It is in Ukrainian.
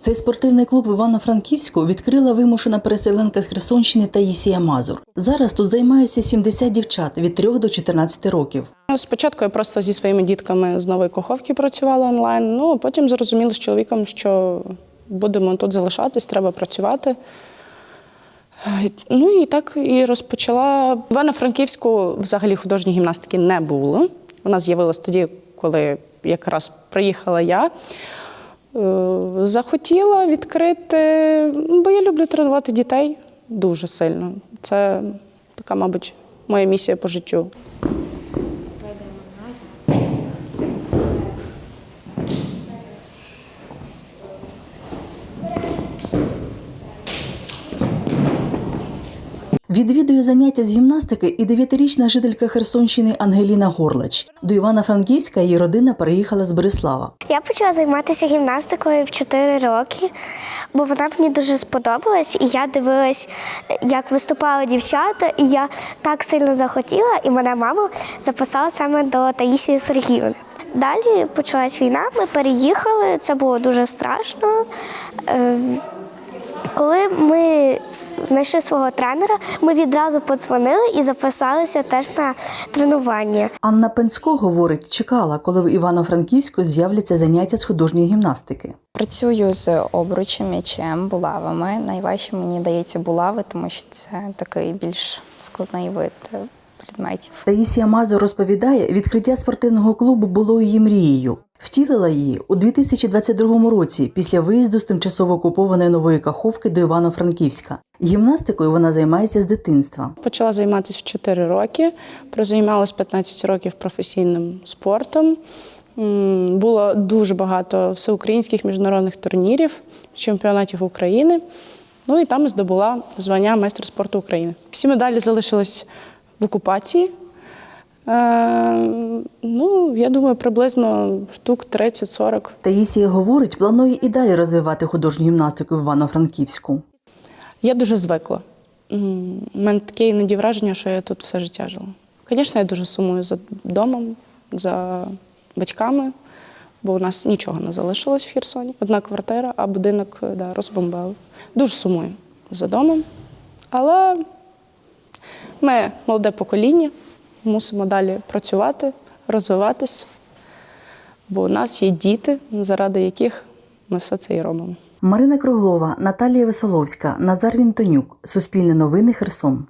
Цей спортивний клуб в Івано-Франківську відкрила вимушена переселенка з Херсонщини Таїсія Мазур. Зараз тут займаються 70 дівчат від 3 до 14 років. Спочатку я просто зі своїми дітками з нової коховки працювала онлайн. Ну потім зрозуміли з чоловіком, що будемо тут залишатись, треба працювати. Ну і так і розпочала. В Івано-Франківську взагалі художньої гімнастики не було. Вона з'явилась тоді, коли якраз приїхала я. Е, Захотіла відкрити, ну, бо я люблю тренувати дітей дуже сильно. Це така, мабуть, моя місія по життю. Відвідує заняття з гімнастики і дев'ятирічна жителька Херсонщини Ангеліна Горлач. До Івано-Франківська її родина переїхала з Борислава. Я почала займатися гімнастикою в 4 роки, бо вона мені дуже сподобалась, і я дивилась, як виступали дівчата, і я так сильно захотіла, і мене мама записала саме до Таїсії Сергіївни. Далі почалась війна, ми переїхали, це було дуже страшно. Е, Коли ми знайшли свого тренера, ми відразу подзвонили і записалися теж на тренування. Анна Пенсько говорить, чекала, коли в Івано-Франківську з'являться заняття з художньої гімнастики. Працюю з обручем, м'ячем, булавами. Найважче мені дається булави, тому що це такий більш складний вид предметів. Таїсія Мазур розповідає, відкриття спортивного клубу було її мрією. Втілила її у 2022 році після виїзду з тимчасово окупованої нової Каховки до Івано-Франківська. Гімнастикою вона займається з дитинства. Почала займатися в 4 роки, прозаймалась 15 років професійним спортом. Було дуже багато всеукраїнських міжнародних турнірів, чемпіонатів України. Ну і там здобула звання майстра спорту України. Всі медалі залишились в окупації. Е, ну, я думаю, приблизно штук 30-40. Таїсія говорить, планує і далі розвивати художню гімнастику в Івано-Франківську. Я дуже звикла. У мене таке іноді враження, що я тут все життя жила. Звісно, я дуже сумую за домом, за батьками, бо у нас нічого не залишилось в Херсоні. Одна квартира, а будинок да, розбомбили. Дуже сумую за домом. Але ми молоде покоління, мусимо далі працювати, розвиватись, бо у нас є діти, заради яких ми все це і робимо. Марина Круглова, Наталія Весоловська, Назар Вінтонюк. Суспільне новини Херсон.